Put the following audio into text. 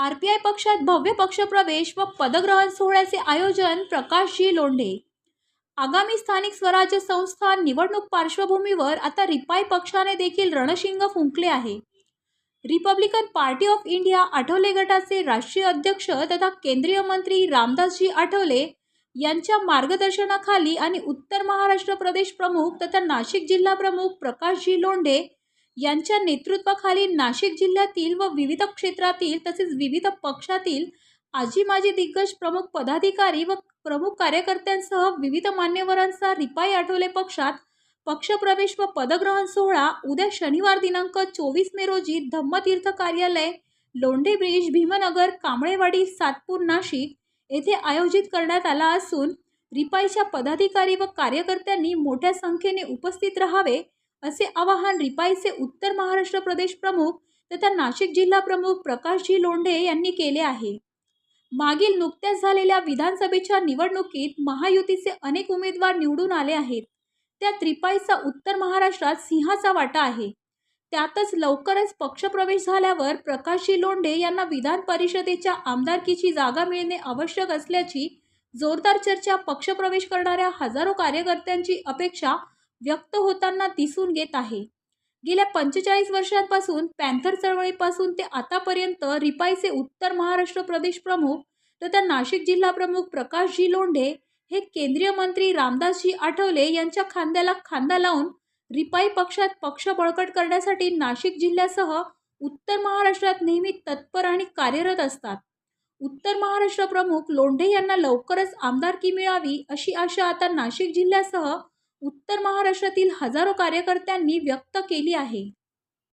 R P I पक्षात भव्य पक्षप्रवेश व पदग्रहण सोहळ्याचे आयोजन प्रकाशजी लोंढे. आगामी स्थानिक स्वराज्य संस्था निवडणूक पार्श्वभूमीवर आता रिपाई पक्षाने देखील रणशिंग फुंकले आहे. Republican party of India Athawale गटाचे राष्ट्रीय अध्यक्ष तथा केंद्रीय मंत्री रामदासजी आठवले यांच्या मार्गदर्शनाखाली आणि उत्तर महाराष्ट्र प्रदेश प्रमुख तथा नाशिक जिल्हा प्रमुख प्रकाशजी लोंढे यांच्या नेतृत्वाखाली नाशिक जिल्ह्यातील व विविध क्षेत्रातील तसेच विविध पक्षातील आजी माजी दिग्गज प्रमुख पदाधिकारी व प्रमुख कार्यकर्त्यांसह विविध मान्यवरांचा रिपाई आठवले पक्षात पक्षप्रवेश व पदग्रहण सोहळा उद्या शनिवार दिनांक चोवीस मे रोजी धम्मतीर्थ कार्यालय लोंढे ब्रिज भीमनगर कांबळेवाडी सातपूर नाशिक येथे आयोजित करण्यात आला असून रिपाईच्या पदाधिकारी व कार्यकर्त्यांनी मोठ्या संख्येने उपस्थित राहावे असे आवाहन रिपाईचे उत्तर महाराष्ट्र प्रदेश प्रमुख तथा नाशिक जिल्हा प्रमुख प्रकाशजी लोंढे यांनी केले आहे. मागील नुकत्याच झालेल्या विधानसभेच्या निवडणुकीत महायुतीचे अनेक उमेदवार निवडून आले आहेत. त्यात रिपाईचा उत्तर महाराष्ट्रात सिंहाचा वाटा आहे. त्यातच लवकरच पक्षप्रवेश झाल्यावर प्रकाशजी लोंढे यांना विधान परिषदेच्या आमदारकीची जागा मिळणे आवश्यक असल्याची जोरदार चर्चा पक्षप्रवेश करणाऱ्या हजारो कार्यकर्त्यांची अपेक्षा व्यक्त होताना दिसून येत आहे. गेल्या पंचेचाळीस वर्षांपासून पॅन्थर चळवळीपासून ते आतापर्यंत रिपाईचे उत्तर महाराष्ट्र प्रदेश प्रमुख तथा नाशिक जिल्हा प्रमुख प्रकाशजी लोंढे हे केंद्रीय मंत्री रामदासजी आठवले यांच्या खांद्याला खांदा लावून रिपाई पक्षात पक्ष बळकट करण्यासाठी नाशिक जिल्ह्यासह उत्तर महाराष्ट्रात नेहमी तत्पर आणि कार्यरत असतात. उत्तर महाराष्ट्र प्रमुख लोंढे यांना लवकरच आमदारकी मिळावी अशी आशा आता नाशिक जिल्ह्यासह उत्तर महाराष्ट्रातील हजारो कार्यकर्त्यांनी व्यक्त केली आहे.